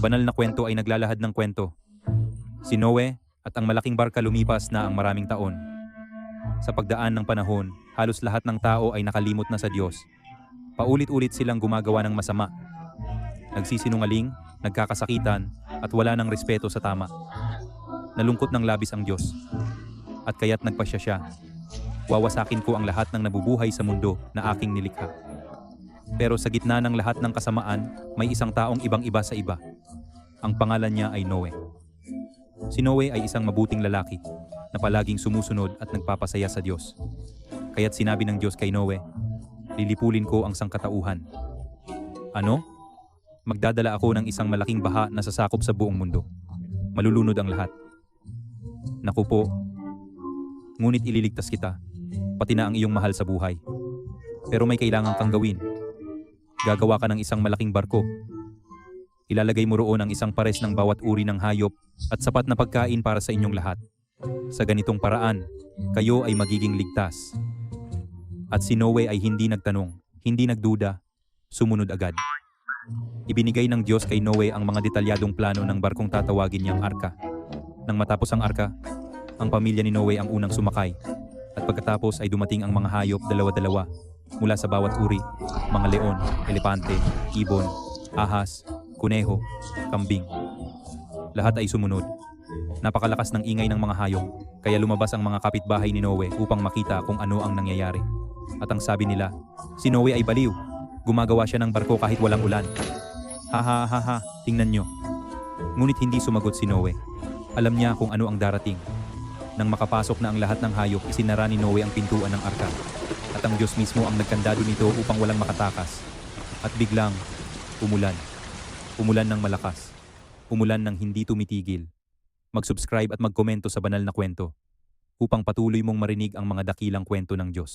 banal na kwento ay naglalahad ng kwento. Si Noe at ang malaking barka lumipas na ang maraming taon. Sa pagdaan ng panahon, halos lahat ng tao ay nakalimot na sa Diyos. Paulit-ulit silang gumagawa ng masama. Nagsisinungaling, nagkakasakitan, at wala ng respeto sa tama. Nalungkot ng labis ang Diyos. At kaya't nagpasya siya. Wawasakin ko ang lahat ng nabubuhay sa mundo na aking nilikha. Pero sa gitna ng lahat ng kasamaan, may isang taong ibang-iba sa iba. Ang pangalan niya ay Noe. Si Noe ay isang mabuting lalaki na palaging sumusunod at nagpapasaya sa Diyos. Kaya't sinabi ng Diyos kay Noe, lilipulin ko ang sangkatauhan. Ano? Magdadala ako ng isang malaking baha na sasakop sa buong mundo. Malulunod ang lahat. Naku po, ngunit ililigtas kita, pati na ang iyong mahal sa buhay. Pero may kailangan kang gawin. Gagawa ka ng isang malaking barko. Ilalagay mo roon ang isang pares ng bawat uri ng hayop at sapat na pagkain para sa inyong lahat. Sa ganitong paraan, kayo ay magiging ligtas. At si Noe ay hindi nagtanong, hindi nagduda, sumunod agad. Ibinigay ng Diyos kay Noe ang mga detalyadong plano ng barkong tatawagin niyang arka. Nang matapos ang arka, ang pamilya ni Noe ang unang sumakay. At pagkatapos ay dumating ang mga hayop dalawa-dalawa mula sa bawat uri, mga leon, elepante, ibon, ahas, kuneho, kambing. Lahat ay sumunod. Napakalakas ng ingay ng mga hayop, kaya lumabas ang mga kapitbahay ni Noe upang makita kung ano ang nangyayari. At ang sabi nila, si Noe ay baliw. Gumagawa siya ng barko kahit walang ulan. Ha ha ha ha, tingnan nyo. Ngunit hindi sumagot si Noe. Alam niya kung ano ang darating. Nang makapasok na ang lahat ng hayop, isinara ni Noe ang pintuan ng arka. At ang Diyos mismo ang nagkandado nito upang walang makatakas. At biglang, umulan. Umulan ng malakas. Umulan ng hindi tumitigil. Mag-subscribe at magkomento sa banal na kwento upang patuloy mong marinig ang mga dakilang kwento ng Diyos.